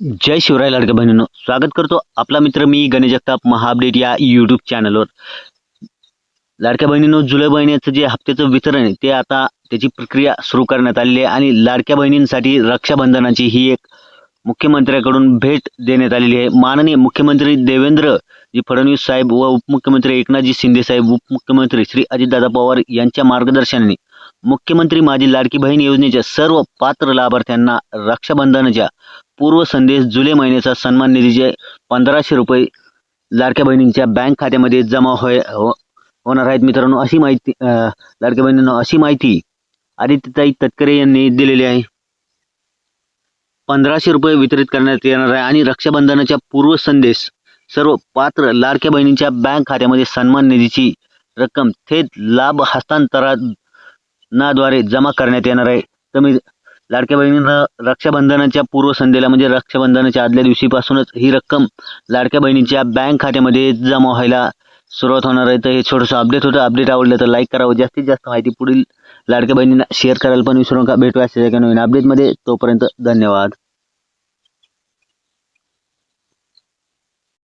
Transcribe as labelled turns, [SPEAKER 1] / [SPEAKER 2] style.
[SPEAKER 1] जय शिवराय लाडक्या बहिणींनो. स्वागत करतो आपला मित्र मी गणेश जगताप महाअपडेट या यूट्यूब चॅनलवर लाडक्या बहिणींनो जुलै महिन्याचं जे हप्त्याचं वितरण आहे ते आता त्याची प्रक्रिया सुरू करण्यात आलेली आहे आणि लाडक्या बहिणींसाठी रक्षाबंधनाची ही एक मुख्यमंत्र्याकडून भेट देण्यात आलेली आहे. माननीय मुख्यमंत्री देवेंद्र जी फडणवीस साहेब व उपमुख्यमंत्री एकनाथजी शिंदे साहेब उपमुख्यमंत्री श्री अजितदादा पवार यांच्या मार्गदर्शनाने मुख्यमंत्री माझी लाडकी बहीण योजनेच्या सर्व पात्र लाभार्थ्यांना रक्षाबंधनाच्या पूर्व संदेश जुलै महिन्याचा सन्मान निधीचे पंधराशे रुपये लाडक्या बहिणींच्या बँक खात्यामध्ये जमा होय हो होणार आहेत. मित्रांनो अशी माहिती लाडक्या बहिणींना अशी माहिती आदित्यताई तटकरे यांनी दिलेली आहे. पंधराशे रुपये वितरित करण्यात येणार आहे आणि रक्षाबंधनाच्या पूर्व संदेश सर्व पात्र लाडक्या बहिणींच्या बँक खात्यामध्ये सन्मान निधीची रक्कम थेट लाभ हस्तांतरणाद्वारे जमा करण्यात येणार आहे. तुम्ही लाडक्या बहिणींना रक्षाबंधनाच्या पूर्वसंध्येला म्हणजे रक्षाबंधनाच्या आदल्या दिवशीपासूनच ही रक्कम लाडक्या बहिणींच्या बँक खात्यामध्ये जमा व्हायला सुरुवात होणार आहे. तर हे छोटंसं अपडेट होतं. अपडेट आवडलं तर लाईक करावं जास्तीत जास्त माहिती पुढील लाडक्या बहिणींना शेअर करायला पण विसरू नका. भेटूया अशा एका नवीन अपडेटमध्ये तोपर्यंत धन्यवाद.